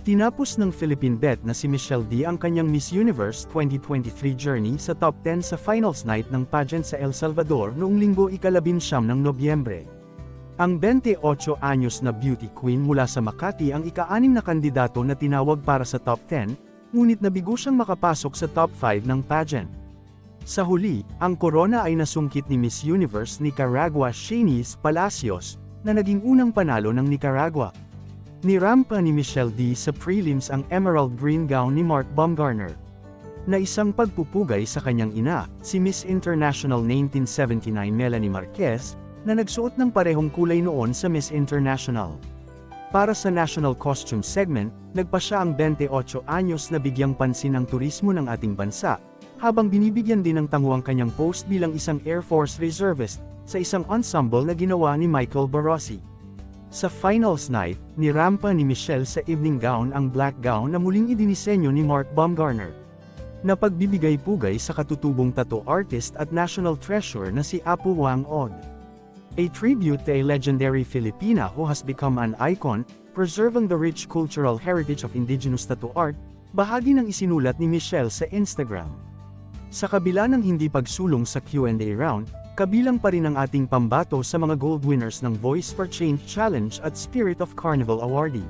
Tinapos ng Philippine bet na si Michelle D ang kanyang Miss Universe 2023 journey sa top 10 sa finals night ng pageant sa El Salvador noong linggo ikalabinsyam ng Nobyembre. Ang 28 anyos na beauty queen mula sa Makati ang ika-anim na kandidato na tinawag para sa top 10, ngunit nabigo siyang makapasok sa top 5 ng pageant. Sa huli, ang corona ay nasungkit ni Miss Universe Nicaragua Shanice Palacios, na naging unang panalo ng Nicaragua. Nirampa ni Michelle D sa prelims ang emerald green gown ni Mark Baumgartner. Na isang pagpupugay sa kanyang ina, si Miss International 1979 Melanie Marquez, na nagsuot ng parehong kulay noon sa Miss International. Para sa national costume segment, nagpa siya ang 28 anyos na bigyang pansin ang turismo ng ating bansa, habang binibigyan din ng tango ang kanyang post bilang isang Air Force reservist, sa isang ensemble na ginawa ni Michael Barossi. Sa finals night, nirampa ni Michelle sa evening gown ang black gown na muling idinisenyo ni Mark Baumgartner. Napagbibigay-pugay sa katutubong tattoo artist at national treasure na si Apu Wang Od. A tribute to a legendary Filipina who has become an icon, preserving the rich cultural heritage of indigenous tattoo art, bahagi ng isinulat ni Michelle sa Instagram. Sa kabila ng hindi pagsulong sa Q&A round, kabilang pa rin ang ating pambato sa mga gold winners ng Voice for Change Challenge at Spirit of Carnival awardee.